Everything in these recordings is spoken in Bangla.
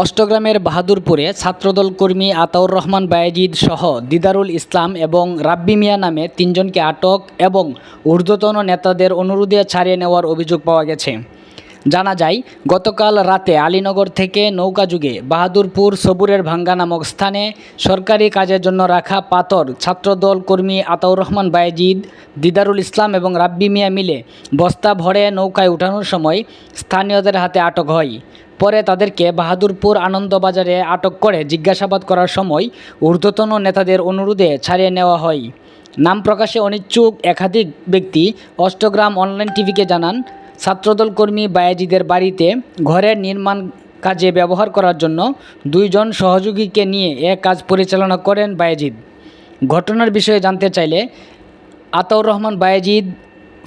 অষ্টগ্রামের বাহাদুরপুরে ছাত্রদল কর্মী আতাউর রহমান বায়েজিদ সহ দিদারুল ইসলাম এবং রাব্বি মিয়া নামে তিনজনকে আটক এবং ঊর্ধ্বতন নেতাদের অনুরোধে ছাড়িয়ে নেওয়ার অভিযোগ পাওয়া গেছে। জানা যায়, গতকাল রাতে আলীনগর থেকে নৌকাযুগে বাহাদুরপুর সবুরের ভাঙ্গা নামক স্থানে সরকারি কাজের জন্য রাখা পাথর ছাত্রদল কর্মী আতাউর রহমান বায়েজিদ, দিদারুল ইসলাম এবং রাব্বি মিয়া মিলে বস্তা ভরে নৌকায় উঠানোর সময় স্থানীয়দের হাতে আটক হয়। পরে তাদেরকে বাহাদুরপুর আনন্দবাজারে আটক করে জিজ্ঞাসাবাদ করার সময় ঊর্ধ্বতন নেতাদের অনুরোধে ছাড়িয়ে নেওয়া হয়। নাম প্রকাশে অনিচ্ছুক একাধিক ব্যক্তি অষ্টগ্রাম অনলাইন টিভিকে জানান, ছাত্রদল কর্মী বায়াজিদের বাড়িতে ঘরের নির্মাণ কাজে ব্যবহার করার জন্য দুইজন সহযোগীকে নিয়ে এ কাজ পরিচালনা করেন বায়াজিদ। ঘটনার বিষয়ে জানতে চাইলে আতাউর রহমান বায়েজিদ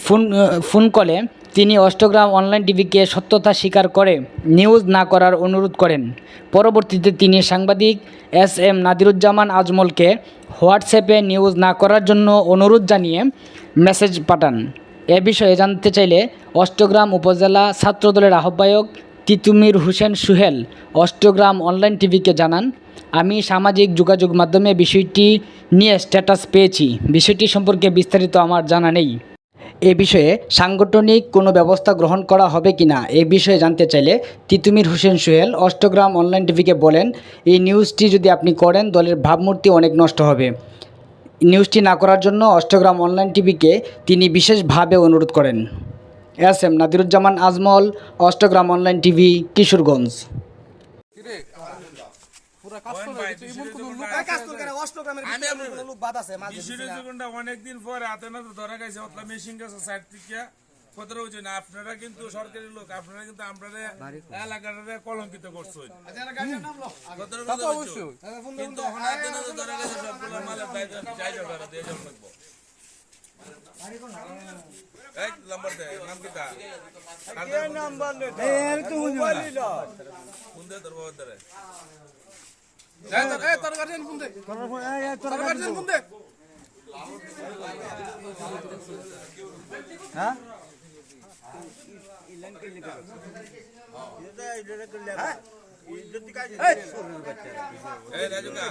ফোন ফোন কলে তিনি অষ্টগ্রাম অনলাইন টিভিকে সত্যতা স্বীকার করে নিউজ না করার অনুরোধ করেন। পরবর্তীতে তিনি সাংবাদিক এস এম নাদিরুজ্জামান আজমলকে হোয়াটসঅ্যাপে নিউজ না করার জন্য অনুরোধ জানিয়ে মেসেজ পাঠান। এ বিষয়ে জানতে চাইলে অষ্টগ্রাম উপজেলা ছাত্রদলের আহ্বায়ক তিতুমির হোসেন সুহেল অষ্টগ্রাম অনলাইন টিভিকে জানান, আমি সামাজিক যোগাযোগ মাধ্যমে বিষয়টি নিয়ে স্ট্যাটাস পেয়েছি। বিষয়টি সম্পর্কে বিস্তারিত আমার জানা নেই। এ বিষয়ে সাংগঠনিক কোনো ব্যবস্থা গ্রহণ করা হবে কি না এ বিষয়ে জানতে চাইলে তিতুমির হোসেন সোহেল অষ্টগ্রাম অনলাইন টিভিকে বলেন, এই নিউজটি যদি আপনি করেন, দলের ভাবমূর্তি অনেক নষ্ট হবে। নিউজটি না করার জন্য অষ্টগ্রাম অনলাইন টিভিকে তিনি বিশেষভাবে অনুরোধ করেন। S M Nadiruzzaman Azmal, Austagram online TV, Kishoreganj. অনেকদিন পরে হাতে না ধরা গেছে অতলা মেশিন গেছে সাইড থেকে। কতটা হচ্ছে না? আপনারা কিন্তু সরকারি লোক আপনারা কিন্তু আমরা এলাকাটা কলঙ্কিত করছেন। বলছো? কিন্তু ধরা গেছে সবগুলো মালের দায়িত্ব চাইজা দিয়ে নাম্বার দে নাম কি তা কোন দে তোর তোর- তোর গার্জিয়ান ফোন দে তোর গার্জিয়ান ফোন দে এই রাজুকা